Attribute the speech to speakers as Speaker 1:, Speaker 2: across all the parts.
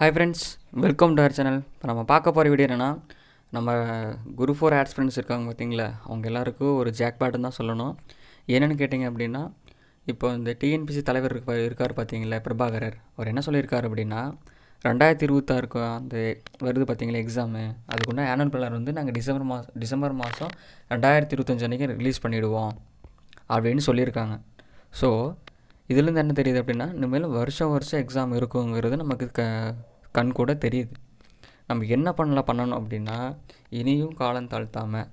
Speaker 1: Hi friends welcome to our channel இப்போ நம்ம பார்க்க போகிற வீடியோ என்னென்னா நம்ம குரு ஃபோர் ஆட்ஸ் ஃப்ரெண்ட்ஸ் இருக்காங்க பார்த்தீங்களா? அவங்க எல்லாருக்கும் ஒரு ஜாக்பாட்னு தான் சொல்லணும். என்னென்னு கேட்டிங்க அப்படின்னா இப்போ இந்த டிஎன்பிசி தலைவர் இருக்கார் பார்த்தீங்களா பிரபாகரர். அவர் என்ன சொல்லியிருக்கார் அப்படின்னா ரெண்டாயிரத்தி இருபத்தாறுக்கு அந்த வருது பார்த்தீங்களா எக்ஸாமு அதுக்குள்ள ஆனுவல் பிளான் வந்து நாங்கள் டிசம்பர் மாதம் டிசம்பர் மாதம் ரெண்டாயிரத்தி இருபத்தஞ்சு அன்றைக்கி ரிலீஸ் பண்ணிவிடுவோம் அப்படின்னு சொல்லியிருக்காங்க. ஸோ இதுலேருந்து என்ன தெரியுது அப்படின்னா இனிமேல் வருஷம் வருஷம் எக்ஸாம் இருக்குங்கிறது நமக்கு க கண் கூட தெரியுது. நம்ம என்ன பண்ணலாம் பண்ணணும் அப்படின்னா இனியும் காலம் தாழ்த்தாமல்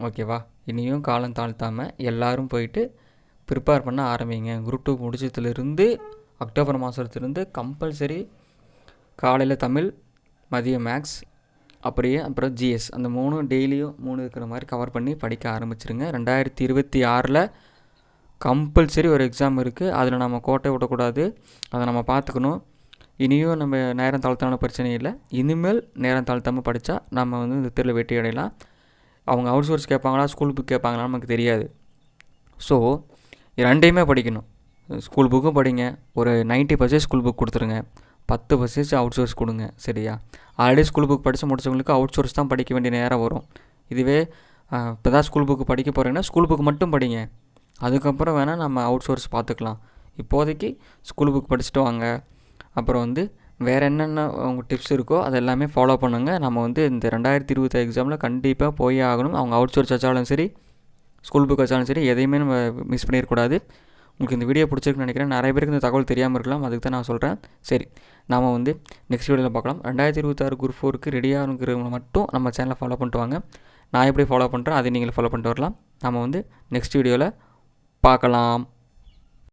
Speaker 1: ஓகேவா இனியும் காலம் தாழ்த்தாமல் எல்லாரும் போயிட்டு ப்ரிப்பேர் பண்ண ஆரம்பிங்க. குரூப் டூ முடிச்சதுலேருந்து அக்டோபர் மாதத்துலேருந்து கம்பல்சரி காலையில் தமிழ் மதியம் மேக்ஸ் அப்படியே அப்புறம் ஜிஎஸ் அந்த மூணு டெய்லியும் மூணு இருக்கிற மாதிரி கவர் பண்ணி படிக்க ஆரம்பிச்சிருங்க. ரெண்டாயிரத்தி இருபத்தி ஆறில் கம்பல்சரி ஒரு எக்ஸாம் இருக்குது அதில் நம்ம கோட்டை விடக்கூடாது. அதை நம்ம பார்த்துக்கணும். இனியும் நம்ம நேரம் தாழ்த்தான பிரச்சனை இல்லை. இனிமேல் நேரம் தாழ்த்தாமல் படித்தா நம்ம வந்து இந்த தெருவில் வெற்றி அடையலாம். அவங்க அவுட் சோர்ஸ் கேட்பாங்களா ஸ்கூல் புக் கேட்பாங்களா நமக்கு தெரியாது. ஸோ ரெண்டையுமே படிக்கணும். ஸ்கூல் புக்கும் படிங்க. ஒரு நைன்ட்டி பர்சன்டேஜ் ஸ்கூல் புக் கொடுத்துருங்க. பத்து பர்சன்டேஜ் அவுட் சோர்ஸ் கொடுங்க. சரியா? ஆல்ரெடி ஸ்கூல் புக் படித்து முடிச்சவங்களுக்கு அவுட் சோர்ஸ் தான் படிக்க வேண்டிய நேரம் வரும். இதுவே இப்போ தான் ஸ்கூல் புக்கு படிக்க போகிறீங்கன்னா ஸ்கூல் புக் மட்டும் படிங்க. அதுக்கப்புறம் வேணால் நம்ம அவுட் சோர்ஸ் பார்த்துக்கலாம். இப்போதைக்கு ஸ்கூல் புக் படிச்சுட்டு வாங்க. அப்புறம் வந்து வேறு என்னென்ன உங்கள் டிப்ஸ் இருக்கோ அது எல்லாமே ஃபாலோ பண்ணுங்கள் நம்ம வந்து இந்த ரெண்டாயிரத்தி இருபத்தி எக்ஸாமில் கண்டிப்பாக போய் ஆகணும். அவங்க அவுட் சோர்ஸ் வச்சாலும் சரி ஸ்கூல் புக் வச்சாலும் சரி எதையுமே நம்ம மிஸ் பண்ணிடக்கூடாது. உங்களுக்கு இந்த வீடியோ பிடிச்சிருக்குன்னு நினைக்கிறேன். நிறைய பேருக்கு இந்த தகவல் தெரியாமல் இருக்கலாம். அதுக்கு தான் நான் சொல்கிறேன் சரி நாம் வந்து நெக்ஸ்ட் வீடியோவில் பார்க்கலாம். ரெண்டாயிரத்தி இருபத்தாறு குரூப் ஃபோருக்கு ரெடியாக இருக்கிறவங்க மட்டும் நம்ம சேனலை ஃபாலோ பண்ணிட்டு வாங்க. நான் எப்படி ஃபாலோ பண்ணுறேன் அதை நீங்கள் ஃபாலோ பண்ணிட்டு வரலாம். நம்ம வந்து நெக்ஸ்ட் வீடியோவில் பார்க்கலாம்.